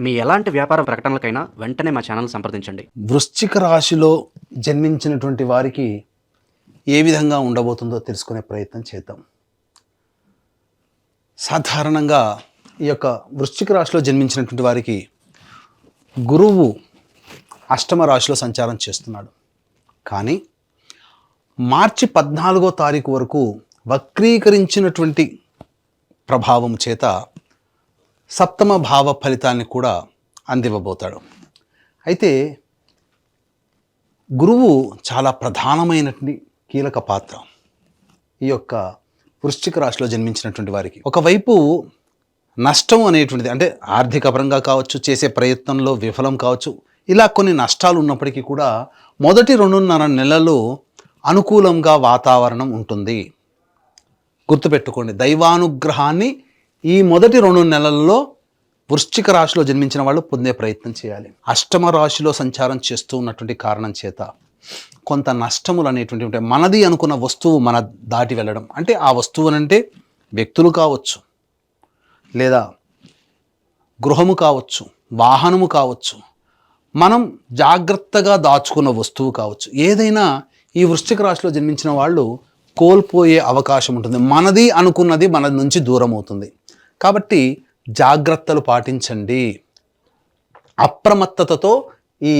మీ ఎలాంటి వ్యాపార ప్రకటనలకైనా వెంటనే మా ఛానల్ సంప్రదించండి. వృశ్చిక రాశిలో జన్మించినటువంటి వారికి ఏ విధంగా ఉండబోతుందో తెలుసుకునే ప్రయత్నం చేద్దాం. సాధారణంగా ఈ యొక్క వృశ్చిక రాశిలో జన్మించినటువంటి వారికి గురువు అష్టమ రాశిలో సంచారం చేస్తున్నాడు. కానీ మార్చి పద్నాలుగో తారీఖు వరకు వక్రీకరించినటువంటి ప్రభావం చేత సప్తమ భావ ఫలితాన్ని కూడా అందివ్వబోతాడు. అయితే గురువు చాలా ప్రధానమైనటువంటి కీలక పాత్ర ఈ యొక్క వృశ్చిక రాశిలో జన్మించినటువంటి వారికి. ఒకవైపు నష్టం అనేటువంటిది అంటే ఆర్థిక పరంగా కావచ్చు చేసే ప్రయత్నంలో విఫలం కావచ్చు ఇలా కొన్ని నష్టాలు ఉన్నప్పటికీ కూడా మొదటి రెండున్నర నెలలు అనుకూలంగా వాతావరణం ఉంటుంది. గుర్తుపెట్టుకోండి దైవానుగ్రహాన్ని ఈ మొదటి రెండు నెలల్లో వృశ్చిక రాశిలో జన్మించిన వాళ్ళు పొందే ప్రయత్నం చేయాలి. అష్టమ రాశిలో సంచారం చేస్తూ ఉన్నటువంటి కారణం చేత కొంత నష్టములు అనేటువంటి ఉంటాయి. మనది అనుకున్న వస్తువు మన దాటి వెళ్ళడం. అంటే ఆ వస్తువు అంటే వ్యక్తులు కావచ్చు లేదా గృహము కావచ్చు వాహనము కావచ్చు మనం జాగ్రత్తగా దాచుకున్న వస్తువు కావచ్చు. ఏదైనా ఈ వృశ్చిక రాశిలో జన్మించిన వాళ్ళు కోల్పోయే అవకాశం ఉంటుంది. మనది అనుకున్నది మన నుంచి దూరం అవుతుంది. కాబట్టి జాగ్రత్తలు పాటించండి. అప్రమత్తతతో ఈ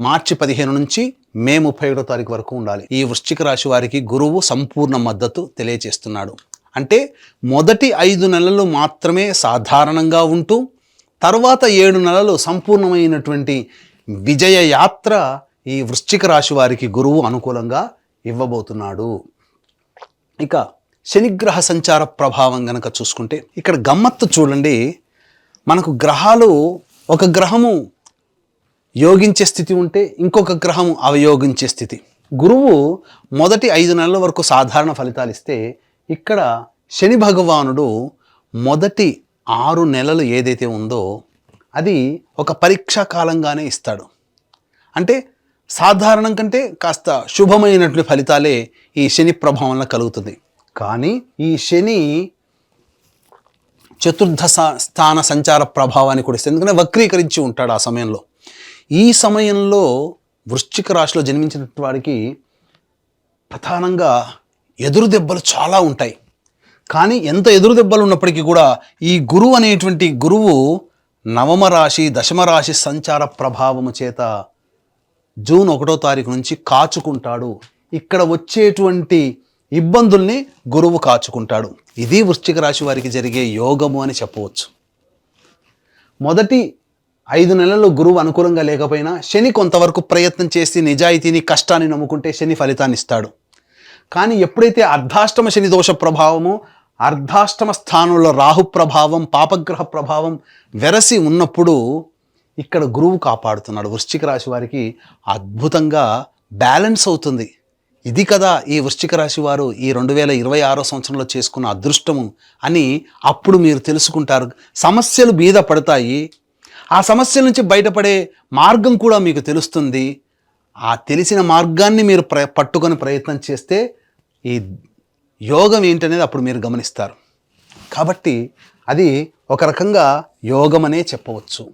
మార్చి పదిహేను నుంచి మే ముప్పై ఏడో తారీఖు వరకు ఉండాలి. ఈ వృశ్చిక రాశి వారికి గురువు సంపూర్ణ మద్దతు తెలియజేస్తున్నాడు అంటే మొదటి ఐదు నెలలు మాత్రమే సాధారణంగా ఉంటూ తర్వాత ఏడు నెలలు సంపూర్ణమైనటువంటి విజయ యాత్ర ఈ వృశ్చిక రాశి వారికి గురువు అనుకూలంగా ఇవ్వబోతున్నాడు. ఇక శనిగ్రహ సంచార ప్రభావం గనక చూసుకుంటే ఇక్కడ గమ్మత్తు చూడండి మనకు గ్రహాలు ఒక గ్రహము యోగించే స్థితి ఉంటే ఇంకొక గ్రహము అవయోగించే స్థితి. గురువు మొదటి ఐదు నెలల వరకు సాధారణ ఫలితాలు ఇస్తే ఇక్కడ శని భగవానుడు మొదటి ఆరు నెలలు ఏదైతే ఉందో అది ఒక పరీక్షా కాలంగానే ఇస్తాడు. అంటే సాధారణం కంటే కాస్త శుభమైనటువంటి ఫలితాలే ఈ శని ప్రభావంలో కలుగుతుంది. కానీ ఈ శని చతుర్థ స్థాన సంచార ప్రభావాన్ని కూడా ఇస్తుంది. ఎందుకంటే వక్రీకరించి ఉంటాడు ఆ సమయంలో. ఈ సమయంలో వృశ్చిక రాశిలో జన్మించిన వారికి ప్రధానంగా ఎదురు దెబ్బలు చాలా ఉంటాయి. కానీ ఎంత ఎదురు దెబ్బలు ఉన్నప్పటికీ కూడా ఈ గురువు అనేటువంటి గురువు నవమ రాశి దశమ రాశి సంచార ప్రభావము చేత జూన్ ఒకటో తారీఖు నుంచి కాచుకుంటాడు. ఇక్కడ వచ్చేటువంటి ఇబ్బందుల్ని గురువు కాచుకుంటాడు. ఇది వృశ్చిక రాశి వారికి జరిగే యోగము అని చెప్పవచ్చు. మొదటి ఐదు నెలలు గురువు అనుకూలంగా లేకపోయినా శని కొంతవరకు ప్రయత్నం చేసి నిజాయితీని కష్టాన్ని నమ్ముకుంటే శని ఫలితాన్ని ఇస్తాడు. కానీ ఎప్పుడైతే అర్ధాష్టమ శని దోష ప్రభావము అర్ధాష్టమ స్థానంలో రాహు ప్రభావం పాపగ్రహ ప్రభావం వెరసి ఉన్నప్పుడు ఇక్కడ గురువు కాపాడుతున్నాడు. వృశ్చిక రాశి వారికి అద్భుతంగా బ్యాలెన్స్ అవుతుంది. ఇది కదా ఈ వృశ్చిక రాశి వారు ఈ రెండు వేల ఇరవై ఆరో సంవత్సరంలో చేసుకున్న అదృష్టము అని అప్పుడు మీరు తెలుసుకుంటారు. సమస్యలు మీద పడతాయి. ఆ సమస్యల నుంచి బయటపడే మార్గం కూడా మీకు తెలుస్తుంది. ఆ తెలిసిన మార్గాన్ని మీరు ప్ర పట్టుకొని ప్రయత్నం చేస్తే ఈ యోగం ఏంటనేది అప్పుడు మీరు గమనిస్తారు. కాబట్టి అది ఒక రకంగా యోగమనే చెప్పవచ్చు.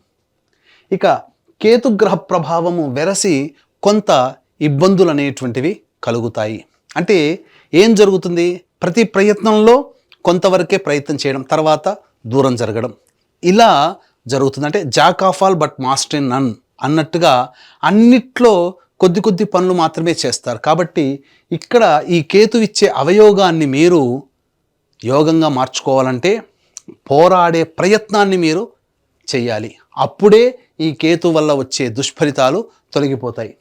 ఇక కేతుగ్రహ ప్రభావము వెరసి కొంత ఇబ్బందులు అనేటువంటివి కలుగుతాయి. అంటే ఏం జరుగుతుంది? ప్రతి ప్రయత్నంలో కొంతవరకే ప్రయత్నం చేయడం తర్వాత దూరం జరగడం. ఇలా జరుగుతుంది. అంటే jack of all but master in none అన్నట్టుగా అన్నిట్లో కొద్ది కొద్ది పనులు మాత్రమే చేస్తారు. కాబట్టి ఇక్కడ ఈ కేతు ఇచ్చే అవయోగాన్ని మీరు యోగంగా మార్చుకోవాలంటే పోరాడే ప్రయత్నాన్ని మీరు చేయాలి అప్పుడే ఈ కేతు వల్ల వచ్చే దుష్ఫలితాలు తొలగిపోతాయి.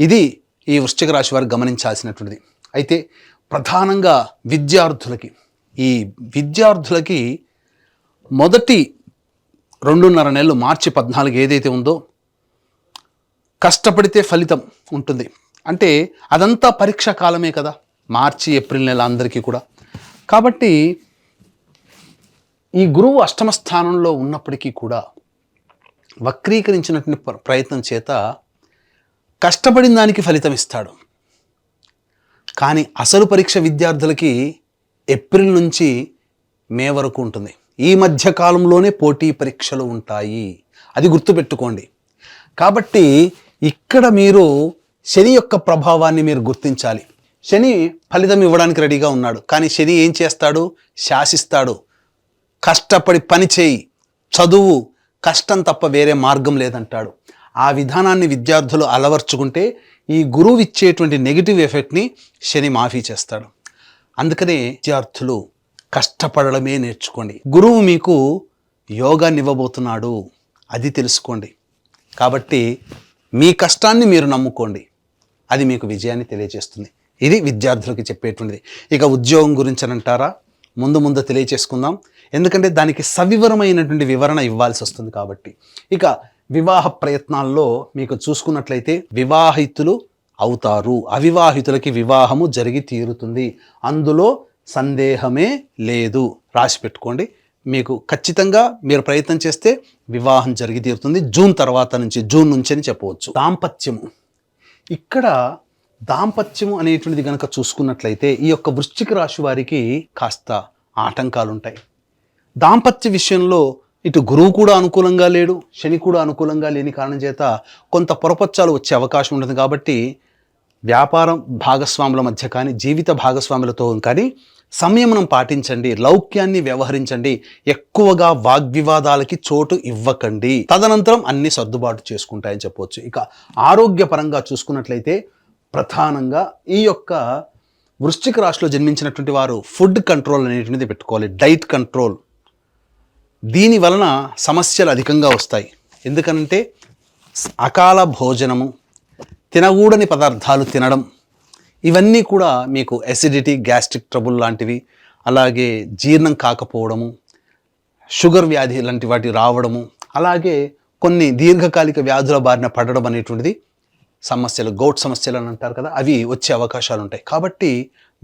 ఇది ఈ వృశ్చిక రాశి వారు గమనించాల్సినటువంటిది. అయితే ప్రధానంగా విద్యార్థులకి ఈ విద్యార్థులకి మొదటి రెండున్నర నెలలు మార్చి పద్నాలుగు ఏదైతే ఉందో కష్టపడితే ఫలితం ఉంటుంది. అంటే అదంతా పరీక్ష కాలమే కదా మార్చి ఏప్రిల్ నెల అందరికీ కూడా. కాబట్టి ఈ గురువు అష్టమ స్థానంలో ఉన్నప్పటికీ కూడా వక్రీకరించినటువంటి ప్ర- ప్రయత్నం చేత కష్టపడిన దానికి ఫలితం ఇస్తాడు. కానీ అసలు పరీక్ష విద్యార్థులకి ఏప్రిల్ నుంచి మే వరకు ఉంటుంది. ఈ మధ్య కాలంలోనే పోటీ పరీక్షలు ఉంటాయి. అది గుర్తుపెట్టుకోండి. కాబట్టి ఇక్కడ మీరు శని యొక్క ప్రభావాన్ని మీరు గుర్తించాలి. శని ఫలితం ఇవ్వడానికి రెడీగా ఉన్నాడు. కానీ శని ఏం చేస్తాడు? శాసిస్తాడు. కష్టపడి పని చేయి. చదువు కష్టం తప్ప వేరే మార్గం లేదంటాడు. ఆ విధానాన్ని విద్యార్థులు అలవర్చుకుంటే ఈ గురువు ఇచ్చేటువంటి నెగిటివ్ ఎఫెక్ట్ని శని మాఫీ చేస్తాడు. అందుకనే విద్యార్థులు కష్టపడడమే నేర్చుకోండి. గురువు మీకు యోగాన్ని ఇవ్వబోతున్నాడు అది తెలుసుకోండి. కాబట్టి మీ కష్టాన్ని మీరు నమ్ముకోండి. అది మీకు విజయాన్ని తెలియజేస్తుంది. ఇది విద్యార్థులకు చెప్పేటువంటిది. ఇక ఉద్యోగం గురించి అని అంటారా? ముందు ముందు తెలియచేసుకుందాం. ఎందుకంటే దానికి సవివరమైనటువంటి వివరణ ఇవ్వాల్సి వస్తుంది కాబట్టి. ఇక వివాహ ప్రయత్నాల్లో మీకు చూసుకున్నట్లయితే వివాహితులు అవుతారు. అవివాహితులకి వివాహము జరిగి తీరుతుంది. అందులో సందేహమే లేదు. రాసి పెట్టుకోండి. మీకు ఖచ్చితంగా మీరు ప్రయత్నం చేస్తే వివాహం జరిగి తీరుతుంది. జూన్ తర్వాత నుంచి జూన్ నుంచి అని చెప్పవచ్చు. దాంపత్యము. ఇక్కడ దాంపత్యము అనేటువంటిది కనుక చూసుకున్నట్లయితే ఈ యొక్క వృశ్చిక రాశి వారికి కాస్త ఆటంకాలుంటాయి. దాంపత్య విషయంలో ఇటు గురువు కూడా అనుకూలంగా లేడు శని కూడా అనుకూలంగా లేని కారణం చేత కొంత పొరపచ్చాలు వచ్చే అవకాశం ఉంటుంది కాబట్టి వ్యాపారం భాగస్వాముల మధ్య కానీ జీవిత భాగస్వాములతో కానీ సంయమనం పాటించండి లౌక్యాన్ని వ్యవహరించండి ఎక్కువగా వాగ్వివాదాలకి చోటు ఇవ్వకండి. తదనంతరం అన్ని సర్దుబాటు చేసుకుంటాయని చెప్పవచ్చు ఇక ఆరోగ్యపరంగా చూసుకున్నట్లయితే ప్రధానంగా ఈ యొక్క వృశ్చిక రాశిలో జన్మించినటువంటి వారు ఫుడ్ కంట్రోల్ అనేటువంటిది పెట్టుకోవాలి డైట్ కంట్రోల్. దీని వలన సమస్యలు అధికంగా వస్తాయి. ఎందుకంటే అకాల భోజనము తినకూడని పదార్థాలు తినడం ఇవన్నీ కూడా మీకు అసిడిటీ గ్యాస్ట్రిక్ ట్రబుల్ లాంటివి అలాగే జీర్ణం కాకపోవడము షుగర్ వ్యాధి లాంటి వాటి రావడము అలాగే కొన్ని దీర్ఘకాలిక వ్యాధుల బారిన పడడం అనేటువంటిది సమస్యలు గౌట్ సమస్యలు అని అంటారు కదా అవి వచ్చే అవకాశాలు ఉంటాయి కాబట్టి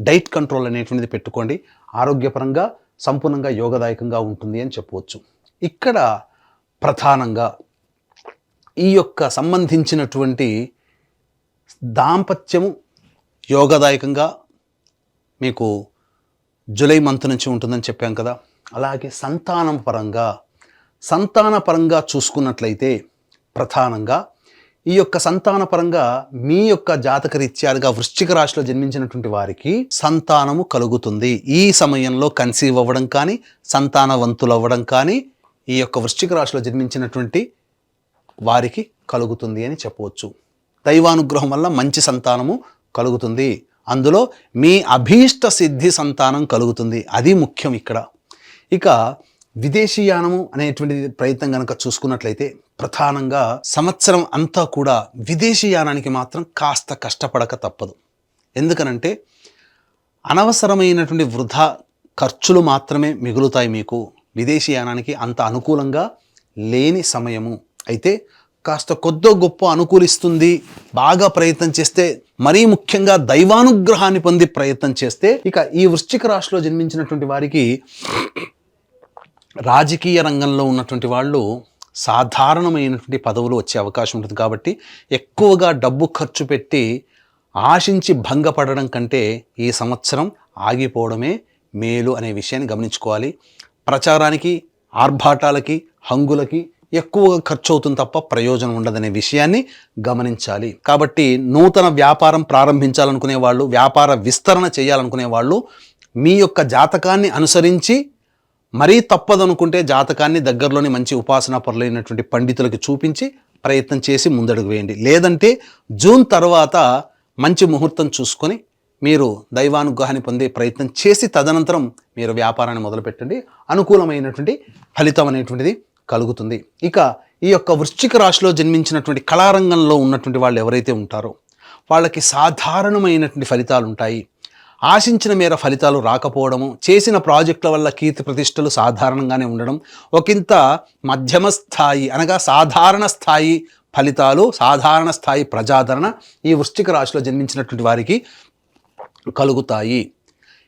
డైట్ కంట్రోల్ అనేటువంటిది పెట్టుకోండి. ఆరోగ్యపరంగా సంపూర్ణంగా యోగదాయకంగా ఉంటుంది అని చెప్పవచ్చు. ఇక్కడ ప్రధానంగా ఈ యొక్క సంబంధించినటువంటి దాంపత్యము యోగదాయకంగా మీకు జూలై మంత్ నుంచి ఉంటుందని చెప్పాం కదా. అలాగే సంతానం పరంగా సంతాన పరంగా చూసుకున్నట్లయితే ప్రధానంగా ఈ యొక్క సంతాన పరంగా మీ యొక్క జాతక రీత్యాలుగా వృశ్చిక రాశిలో జన్మించినటువంటి వారికి సంతానము కలుగుతుంది. ఈ సమయంలో కన్సీవ్ అవ్వడం కానీ సంతానవంతులు అవ్వడం కానీ ఈ యొక్క వృశ్చిక రాశిలో జన్మించినటువంటి వారికి కలుగుతుంది అని చెప్పవచ్చు. దైవానుగ్రహం వల్ల మంచి సంతానము కలుగుతుంది. అందులో మీ అభీష్ట సిద్ధి సంతానం కలుగుతుంది. అది ముఖ్యం ఇక్కడ. ఇక విదేశీయానము అనేటువంటి ప్రయత్నం కనుక చూసుకున్నట్లయితే ప్రధానంగా సంవత్సరం అంతా కూడా విదేశీయానానికి మాత్రం కాస్త కష్టపడక తప్పదు. ఎందుకనంటే అనవసరమైనటువంటి వృధా ఖర్చులు మాత్రమే మిగులుతాయి మీకు. విదేశీయానానికి అంత అనుకూలంగా లేని సమయము. అయితే కాస్త కొద్దో గొప్ప అనుకూలిస్తుంది బాగా ప్రయత్నం చేస్తే మరీ ముఖ్యంగా దైవానుగ్రహాన్ని పొంది ప్రయత్నం చేస్తే ఇక ఈ వృశ్చిక రాశిలో జన్మించినటువంటి వారికి రాజకీయ రంగంలో ఉన్నటువంటి వాళ్ళు సాధారణమైనటువంటి పదవులు వచ్చే అవకాశం ఉంటుంది కాబట్టి ఎక్కువగా డబ్బు ఖర్చు పెట్టి ఆశించి భంగపడడం కంటే ఈ సంవత్సరం ఆగిపోవడమే మేలు అనే విషయాన్ని గమనించుకోవాలి. ప్రచారానికి ఆర్భాటాలకి హంగులకి ఎక్కువగా ఖర్చు అవుతుంది తప్ప ప్రయోజనం ఉండదనే విషయాన్ని గమనించాలి. కాబట్టి నూతన వ్యాపారం ప్రారంభించాలనుకునే వాళ్ళు వ్యాపార విస్తరణ చేయాలనుకునే వాళ్ళు మీ యొక్క జాతకాన్ని అనుసరించి మరీ తప్పదనుకుంటే జాతకాన్ని దగ్గరలోని మంచి ఉపాసన పరులైనటువంటి పండితులకు చూపించి ప్రయత్నం చేసి ముందడుగు వేయండి. లేదంటే జూన్ తర్వాత మంచి ముహూర్తం చూసుకొని మీరు దైవానుగ్రహాన్ని పొందే ప్రయత్నం చేసి తదనంతరం మీరు వ్యాపారాన్ని మొదలుపెట్టండి. అనుకూలమైనటువంటి ఫలితం అనేటువంటిది కలుగుతుంది. ఇక ఈ యొక్క వృశ్చిక రాశిలో జన్మించినటువంటి కళారంగంలో ఉన్నటువంటి వాళ్ళు ఎవరైతే ఉంటారో వాళ్ళకి సాధారణమైనటువంటి ఫలితాలు ఉంటాయి ఆశించిన మేర ఫలితాలు రాకపోవడము చేసిన ప్రాజెక్టుల వల్ల కీర్తి ప్రతిష్టలు సాధారణంగానే ఉండడం ఒకంత మధ్యమ స్థాయి అనగా సాధారణ స్థాయి ఫలితాలు సాధారణ స్థాయి ప్రజాదరణ ఈ వృశ్చిక రాశిలో జన్మించినటువంటి వారికి కలుగుతాయి.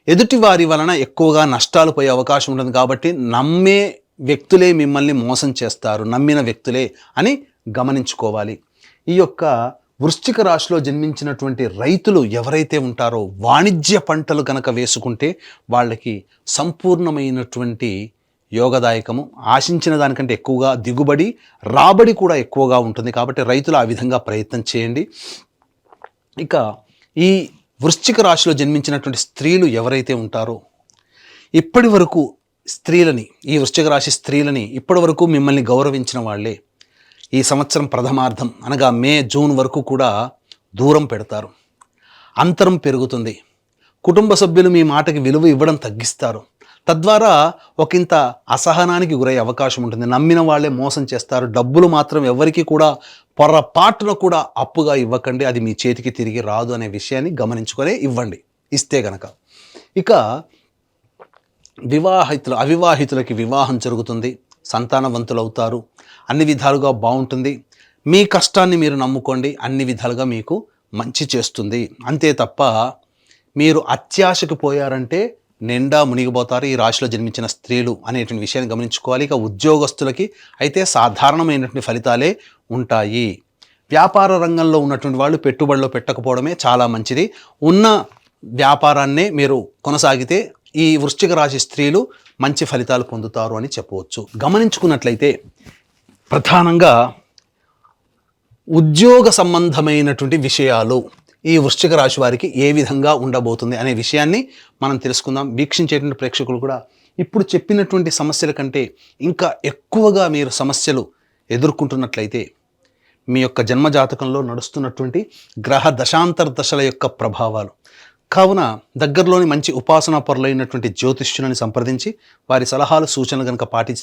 ఎదుటి వారి వలన ఎక్కువగా నష్టాలు పోయే అవకాశం ఉంటుంది కాబట్టి నమ్మే వ్యక్తులే మిమ్మల్ని మోసం చేస్తారు నమ్మిన వ్యక్తులే అని గమనించుకోవాలి. ఈ యొక్క వృశ్చిక రాశిలో జన్మించినటువంటి రైతులు ఎవరైతే ఉంటారో వాణిజ్య పంటలు కనుక వేసుకుంటే వాళ్ళకి సంపూర్ణమైనటువంటి యోగదాయకము. ఆశించిన దానికంటే ఎక్కువగా దిగుబడి రాబడి కూడా ఎక్కువగా ఉంటుంది. కాబట్టి రైతులు ఆ విధంగా ప్రయత్నం చేయండి. ఇక ఈ వృశ్చిక రాశిలో జన్మించినటువంటి స్త్రీలు ఎవరైతే ఉంటారో ఇప్పటి వరకు స్త్రీలని ఈ వృశ్చిక రాశి స్త్రీలని ఇప్పటి వరకు మిమ్మల్ని గౌరవించిన వాళ్ళే. ఈ సంవత్సరం ప్రథమార్థం అనగా మే జూన్ వరకు కూడా దూరం పెడతారు. అంతరం పెరుగుతుంది. కుటుంబ సభ్యులు మీ మాటకి విలువ ఇవ్వడం తగ్గిస్తారు. తద్వారా ఒకంత అసహనానికి గురయ్యే అవకాశం ఉంటుంది. నమ్మిన వాళ్ళే మోసం చేస్తారు. డబ్బులు మాత్రం ఎవరికి కూడా పొరపాటున కూడా అప్పుగా ఇవ్వకండి. అది మీ చేతికి తిరిగి రాదు అనే విషయాన్ని గమనించుకొనే ఇవ్వండి. ఇస్తే గనక. ఇక వివాహితులు అవివాహితులకి వివాహం జరుగుతుంది. సంతానవంతులు అవుతారు అన్ని విధాలుగా బాగుంటుంది. మీ కష్టాన్ని మీరు నమ్ముకోండి. అన్ని విధాలుగా మీకు మంచి చేస్తుంది. అంతే తప్ప మీరు అత్యాశకు పోయారంటే నిండా మునిగిపోతారు ఈ రాశిలో జన్మించిన స్త్రీలు అనేటువంటి విషయాన్ని గమనించుకోవాలి. ఇక ఉద్యోగస్తులకి అయితే సాధారణమైనటువంటి ఫలితాలే ఉంటాయి. వ్యాపార రంగంలో ఉన్నటువంటి వాళ్ళు పెట్టుబడిలో పెట్టకపోవడమే చాలా మంచిది. ఉన్న వ్యాపారాన్నే మీరు కొనసాగితే ఈ వృశ్చిక రాశి స్త్రీలు మంచి ఫలితాలు పొందుతారు అని చెప్పవచ్చు. గమనించుకున్నట్లయితే ప్రధానంగా ఉద్యోగ సంబంధమైనటువంటి విషయాలు ఈ వృశ్చిక రాశి వారికి ఏ విధంగా ఉండబోతుంది అనే విషయాన్ని మనం తెలుసుకుందాం. వీక్షించేటువంటి ప్రేక్షకులు కూడా ఇప్పుడు చెప్పినటువంటి సమస్యల కంటే ఇంకా ఎక్కువగా మీరు సమస్యలు ఎదుర్కొంటున్నట్లయితే మీ యొక్క జన్మజాతకంలో నడుస్తున్నటువంటి గ్రహ దశాంతర దశల యొక్క ప్రభావాలు కావున దగ్గరలోని మంచి ఉపాసనా పరులైనటువంటి జ్యోతిష్యులను సంప్రదించి వారి సలహాలు సూచనలు కనుక పాటి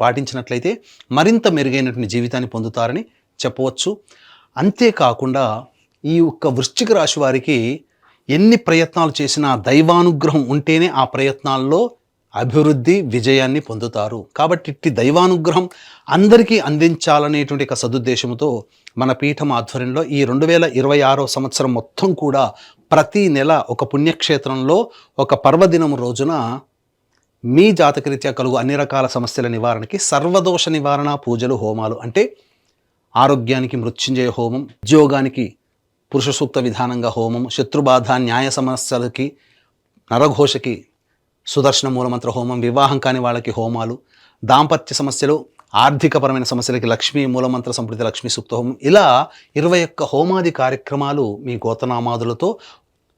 పాటించినట్లయితే మరింత మెరుగైనటువంటి జీవితాన్ని పొందుతారని చెప్పవచ్చు. అంతేకాకుండా ఈ యొక్క వృశ్చిక రాశి వారికి ఎన్ని ప్రయత్నాలు చేసినా దైవానుగ్రహం ఉంటేనే ఆ ప్రయత్నాల్లో అభివృద్ధి విజయాన్ని పొందుతారు. కాబట్టి ఇట్టి దైవానుగ్రహం అందరికీ అందించాలనేటువంటి ఒక సదుద్దేశంతో మన పీఠం ఆధ్వర్యంలో ఈ రెండు వేల ఇరవై ఆరో సంవత్సరం మొత్తం కూడా ప్రతి నెల ఒక పుణ్యక్షేత్రంలో ఒక పర్వదినం రోజున మీ జాతకరీత్యా కలుగు అన్ని రకాల సమస్యల నివారణకి సర్వదోష నివారణ పూజలు హోమాలు అంటే ఆరోగ్యానికి మృత్యుంజయ హోమం ఉద్యోగానికి పురుష సూక్త విధానంగా హోమం శత్రుబాధ న్యాయ సమస్యలకి నరఘోషకి సుదర్శన మూలమంత్ర హోమం వివాహం కాని వాళ్ళకి హోమాలు దాంపత్య సమస్యలు ఆర్థికపరమైన సమస్యలకి లక్ష్మీ మూలమంత్ర సంప్రీతి లక్ష్మీ సూక్త హోమం. ఇలా ఇరవై ఒక్క హోమాది కార్యక్రమాలు మీ గోతనామాదులతో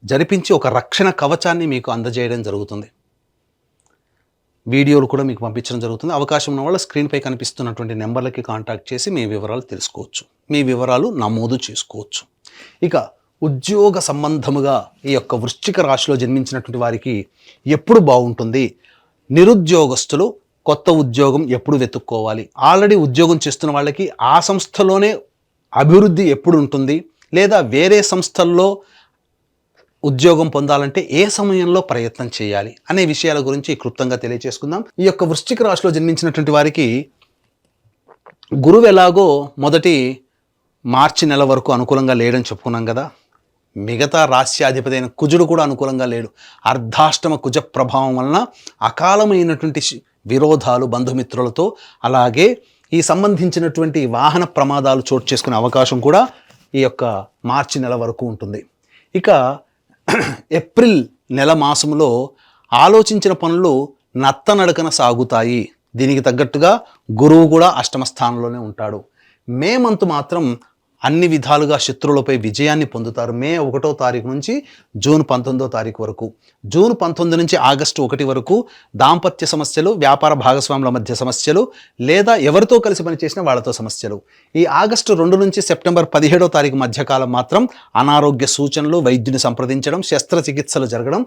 జరిపించి ఒక రక్షణ కవచాన్ని మీకు అందజేయడం జరుగుతుంది. వీడియోలు కూడా మీకు పంపించడం జరుగుతుంది. అవకాశం ఉన్న వాళ్ళు స్క్రీన్పై కనిపిస్తున్నటువంటి నెంబర్లకి కాంటాక్ట్ చేసి మీ వివరాలు తెలుసుకోవచ్చు. మీ వివరాలు నమోదు చేసుకోవచ్చు. ఇక ఉద్యోగ సంబంధముగా ఈ యొక్క వృశ్చిక రాశిలో జన్మించినటువంటి వారికి ఎప్పుడు బాగుంటుంది? నిరుద్యోగస్తులు కొత్త ఉద్యోగం ఎప్పుడు వెతుక్కోవాలి? ఆల్రెడీ ఉద్యోగం చేస్తున్న వాళ్ళకి ఆ సంస్థలోనే అభివృద్ధి ఎప్పుడు ఉంటుంది? లేదా వేరే సంస్థల్లో ఉద్యోగం పొందాలంటే ఏ సమయంలో ప్రయత్నం చేయాలి అనే విషయాల గురించి క్లుప్తంగా తెలియజేసుకుందాం ఈ యొక్క వృశ్చిక రాశిలో జన్మించినటువంటి వారికి గురువు ఎలాగో మొదటి మార్చి నెల వరకు అనుకూలంగా లేడని చెప్పుకున్నాం కదా. మిగతా రాస్యాధిపతి అయిన కుజుడు కూడా అనుకూలంగా లేడు. అర్ధాష్టమ కుజ ప్రభావం వలన అకాలమైనటువంటి విరోధాలు బంధుమిత్రులతో అలాగే ఈ సంబంధించినటువంటి వాహన ప్రమాదాలు చోటు చేసుకునే అవకాశం కూడా ఈ యొక్క మార్చి నెల వరకు ఉంటుంది. ఇక ఏప్రిల్ నెల మాసంలో ఆలోచించిన పనులు నత్తనడకన సాగుతాయి. దీనికి తగ్గట్టుగా గురువు కూడా అష్టమ స్థానంలోనే ఉంటాడు. మే మంత్ మాత్రం అన్ని విధాలుగా శత్రువులపై విజయాన్ని పొందుతారు. మే ఒకటో తారీఖు నుంచి జూన్ పంతొమ్మిదో తారీఖు వరకు. జూన్ పంతొమ్మిది నుంచి ఆగస్టు ఒకటి వరకు దాంపత్య సమస్యలు వ్యాపార భాగస్వాముల మధ్య సమస్యలు లేదా ఎవరితో కలిసి పనిచేసిన వాళ్ళతో సమస్యలు. ఈ ఆగస్టు రెండు నుంచి సెప్టెంబర్ పదిహేడో తారీఖు మధ్యకాలం మాత్రం అనారోగ్య సూచనలు వైద్యుని సంప్రదించడం శస్త్రచికిత్సలు జరగడం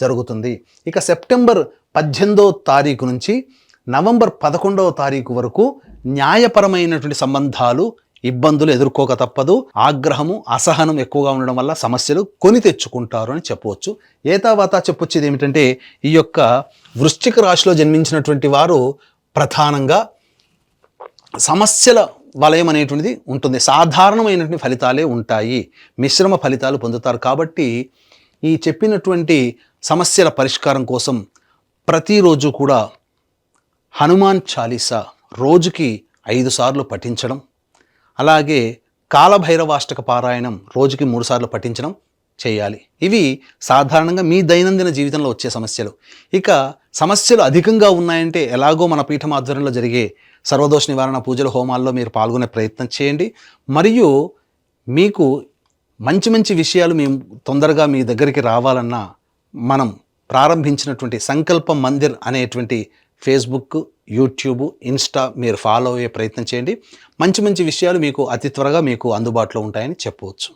జరుగుతుంది. ఇక సెప్టెంబర్ పద్దెనిమిదో తారీఖు నుంచి నవంబర్ పదకొండవ తారీఖు వరకు న్యాయపరమైనటువంటి సంబంధాలు ఇబ్బందులు ఎదుర్కోక తప్పదు ఆగ్రహము అసహనం ఎక్కువగా ఉండడం వల్ల సమస్యలు కొని తెచ్చుకుంటారు అని చెప్పవచ్చు. ఏతావాత చెప్పొచ్చేది ఏమిటంటే ఈ యొక్క వృశ్చిక రాశిలో జన్మించినటువంటి వారు ప్రధానంగా సమస్యల వలయం అనేటువంటిది ఉంటుంది. సాధారణమైనటువంటి ఫలితాలే ఉంటాయి. మిశ్రమ ఫలితాలు పొందుతారు కాబట్టి ఈ చెప్పినటువంటి సమస్యల పరిష్కారం కోసం ప్రతిరోజు కూడా హనుమాన్ చాలీసా రోజుకి ఐదు సార్లు పఠించడం అలాగే కాలభైరవాష్టక పారాయణం రోజుకి మూడుసార్లు పఠించడం చేయాలి. ఇవి సాధారణంగా మీ దైనందిన జీవితంలో వచ్చే సమస్యలు. ఇక సమస్యలు అధికంగా ఉన్నాయంటే ఎలాగో మన పీఠం ఆధ్వర్యంలో జరిగే సర్వదోష నివారణ పూజల హోమాల్లో మీరు పాల్గొనే ప్రయత్నం చేయండి. మరియు మీకు మంచి మంచి విషయాలు మేము తొందరగా మీ దగ్గరికి రావాలన్నా మనం ప్రారంభించినటువంటి సంకల్పం మందిర్ అనేటువంటి ఫేస్బుక్ యూట్యూబ్ ఇన్స్టా మీరు ఫాలో అయ్యే ప్రయత్నం చేయండి. మంచి మంచి విషయాలు మీకు అతి త్వరగా మీకు అందుబాటులో ఉంటాయని చెప్పవచ్చు.